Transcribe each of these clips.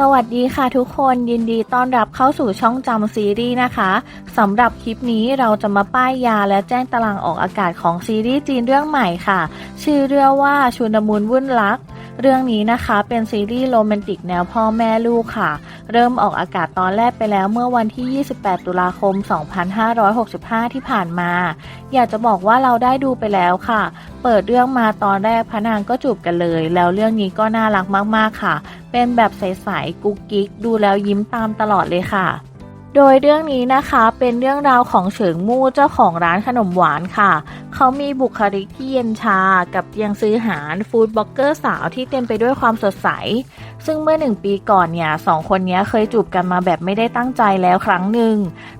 สวัสดีค่ะทุกคนยินดีต้อนรับเข้าสู่ช่องจำซีรีส์นะคะสำหรับคลิปนี้เราจะมาป้ายยาและแจ้งตารางออกอากาศของซีรีส์จีนเรื่องใหม่ค่ะ ชื่อเรื่องว่าชุนมุนวุ่นรัก เรื่องนี้นะคะเป็นซีรีส์โรแมนติกแนวพ่อแม่ลูกค่ะ เริ่มออกอากาศตอนแรกไปแล้วเมื่อวันที่ 28 ตุลาคม 2565 ที่ผ่านมา อยากจะบอกว่าเราได้ดูไปแล้วค่ะ เปิดเรื่องมาตอนแรกพระนางก็จูบกันเลย แล้วเรื่องนี้ก็น่ารักมากๆค่ะ เป็นแบบใสๆกุ๊กกิ๊กดูแล้วยิ้มตามตลอดเลยค่ะ โดยเรื่องนี้นะคะเป็นเรื่องราวของเฉิงมู่เจ้าของร้านขนมหวานค่ะ เขามีบุคลิกที่เย็นชากับเตียงซื้อหารฟู้ดบล็อกเกอร์สาวที่เต็มไปด้วยความสดใส ซึ่งเมื่อหนึ่งปีก่อนเนี่ยสองคนนี้เคยจูบกันมาแบบไม่ได้ตั้งใจแล้วครั้งหนึ่ง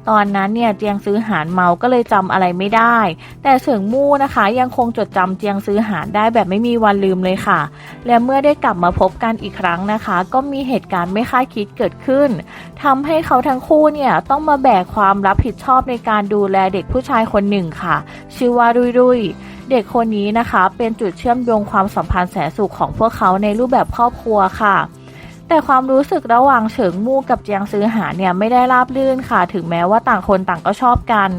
ตอนนั้นเนี่ยเจียงซื้อหารเมาก็เลยจำอะไรไม่ได้ แต่เฉิงมู่นะคะยังคงจดจำเจียงซื้อหารได้แบบไม่มีวันลืมเลยค่ะ และเมื่อได้กลับมาพบกันอีกครั้งนะคะ ก็มีเหตุการณ์ไม่คาดคิดเกิดขึ้นทำให้เขาทั้งคู่เนี่ยต้องมาแบกความรับผิดชอบในการดูแลเด็กผู้ชายคนหนึ่งค่ะ ชื่อว่ารุยรุยเด็กคนนี้นะคะ เป็นจุดเชื่อมโยงความสัมพันธ์แสนสุขของพวกเขาในรูปแบบครอบครัวค่ะ แต่ความรู้สึกระหว่างเฉิงมู่กับเจียงซื้อหาเนี่ยไม่ได้ราบรื่นค่ะ ถึงแม้ว่าต่างคนต่างก็ชอบกัน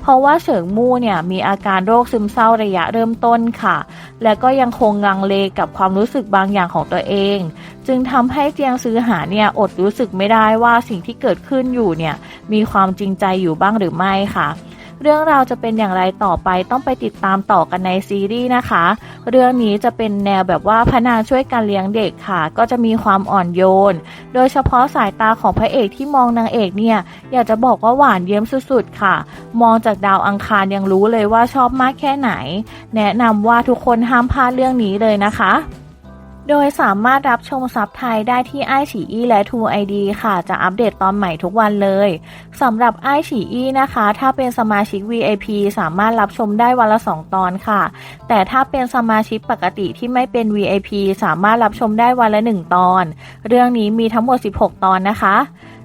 เพราะว่าเฉิงมู่เนี่ยมีอาการโรคซึมเศร้าระยะเริ่มต้นค่ะ และก็ยังคงลังเลกับความรู้สึกบางอย่างของตัวเอง จึงทำให้เจียงซื้อหาเนี่ยอดรู้สึกไม่ได้ว่าสิ่งที่เกิดขึ้นอยู่เนี่ยมีความจริงใจอยู่บ้างหรือไม่ค่ะ เรื่องราวจะเป็นอย่างไรต่อไปต้องไปติดตามต่อกันในซีรีส์นะคะ เรื่องนี้จะเป็นแนวแบบว่าพระนางช่วยกันเลี้ยงเด็กค่ะ ก็จะมีความอ่อนโยน โดยเฉพาะสายตาของพระเอกที่มองนางเอกเนี่ย อยากจะบอกว่าหวานเยิ้มสุดๆค่ะ มองจากดาวอังคารยังรู้เลยว่าชอบมากแค่ไหน แนะนำว่าทุกคนห้ามพลาดเรื่องนี้เลยนะคะ โดยสามารถรับชมซับไทยได้ที่ไอฉีอีและ t ูไอดีค่ะ จะอัปเดตตอนใหม่ทุกวันเลยสำหรับไอฉีอีนะคะ ถ้าเป็นสมาชิก VIP สามารถรับชมได้วันละ 2 ตอนค่ะ แต่ถ้าเป็นสมาชิกปกติที่ไม่เป็น VIP สามารถรับชมได้วันละ 1 ตอน เรื่องนี้มีทั้งหมด 16 ตอนนะคะ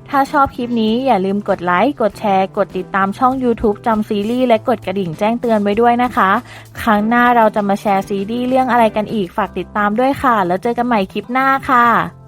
ถ้าชอบคลิปนี้อย่าลืมกดไลค์ กดแชร์ กดติดตามช่อง YouTube จำซีรีส์และกดกระดิ่งแจ้งเตือนไว้ด้วยนะคะ ครั้งหน้าเราจะมาแชร์ซีรีส์เรื่องอะไรกันอีกฝากติดตามด้วยค่ะ แล้วเจอกันใหม่คลิปหน้าค่ะ